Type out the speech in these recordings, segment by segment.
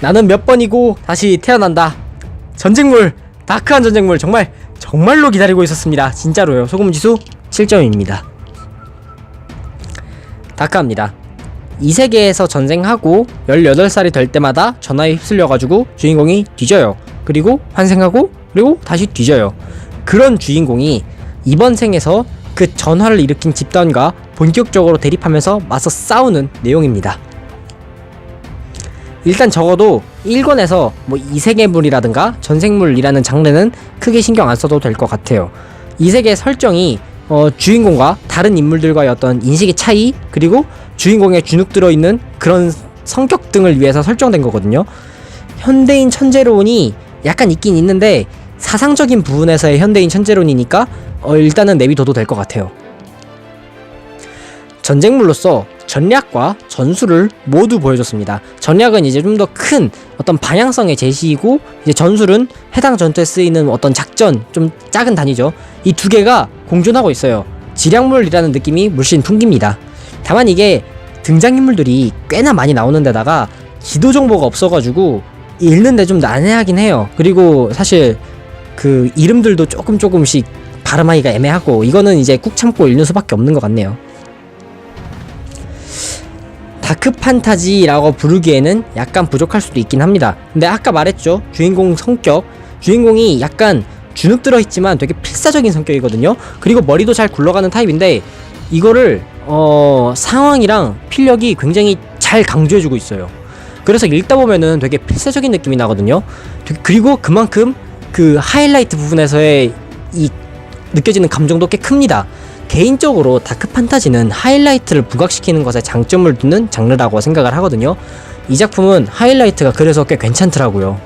나는 몇 번이고 다시 태어난다. 전쟁물, 다크한 전쟁물 정말 정말로 기다리고 있었습니다. 진짜로요. 소금 지수 7점입니다. 다크합니다. 이 세계에서 전쟁하고 18살이 될 때마다 전화에 휩쓸려가지고 주인공이 뒤져요. 그리고 환생하고 그리고 다시 뒤져요. 그런 주인공이 이번 생에서 그 전화를 일으킨 집단과 본격적으로 대립하면서 맞서 싸우는 내용입니다. 일단 적어도 1권에서 뭐 이세계물이라든가 전생물이라는 장르는 크게 신경 안 써도 될 것 같아요. 이세계 설정이 어, 주인공과 다른 인물들과의 어떤 인식의 차이 그리고 주인공의 주눅 들어 있는 그런 성격 등을 위해서 설정된 거거든요. 현대인 천재론이 약간 있긴 있는데 사상적인 부분에서의 현대인 천재론이니까 어, 일단은 내비둬도 될 것 같아요. 전쟁물로서 전략과 전술을 모두 보여줬습니다. 전략은 이제 좀 더 큰 어떤 방향성의 제시이고 이제 전술은 해당 전투에 쓰이는 어떤 작전 좀 작은 단위죠. 이 두 개가 공존하고 있어요. 지략물이라는 느낌이 물씬 풍깁니다. 다만 이게 등장인물들이 꽤나 많이 나오는 데다가 기도 정보가 없어가지고 읽는데 좀 난해하긴 해요. 그리고 사실 그 이름들도 조금 조금씩 발음하기가 애매하고 이거는 이제 꾹 참고 읽는 수밖에 없는 것 같네요. 다크 판타지라고 부르기에는 약간 부족할 수도 있긴 합니다. 근데 아까 말했죠. 주인공 성격. 주인공이 약간 주눅 들어 있지만 되게 필사적인 성격이거든요. 그리고 머리도 잘 굴러가는 타입인데 이거를 어 상황이랑 필력이 굉장히 잘 강조해주고 있어요. 그래서 읽다 보면은 되게 필사적인 느낌이 나거든요. 그리고 그만큼 그 하이라이트 부분에서의 이 느껴지는 감정도 꽤 큽니다. 개인적으로 다크 판타지는 하이라이트를 부각시키는 것에 장점을 두는 장르라고 생각을 하거든요. 이 작품은 하이라이트가 그래서 꽤 괜찮더라고요.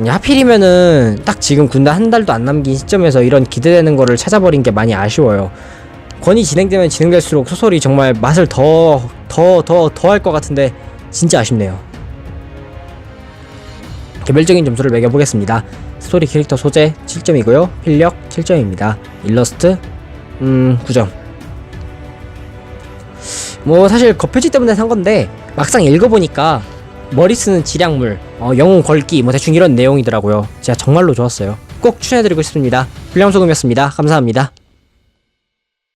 음, 하필이면은 딱 지금 군대 한 달도 안 남긴 시점에서 이런 기대되는 거를 찾아버린 게 많이 아쉬워요. 권이 진행되면 진행될수록 소설이 정말 맛을 더, 더, 더, 더 할 것 같은데 진짜 아쉽네요. 개별적인 점수를 매겨보겠습니다. 스토리 캐릭터 소재 7점이고요. 필력 7점입니다. 일러스트 음 9점. 뭐 사실 겉표지 때문에 산 건데 막상 읽어보니까 머리 쓰는 지략물, 어, 영웅 걸기 뭐 대충 이런 내용이더라고요. 제가 정말로 좋았어요. 꼭 추천해드리고 싶습니다. 불량소금이었습니다. 감사합니다.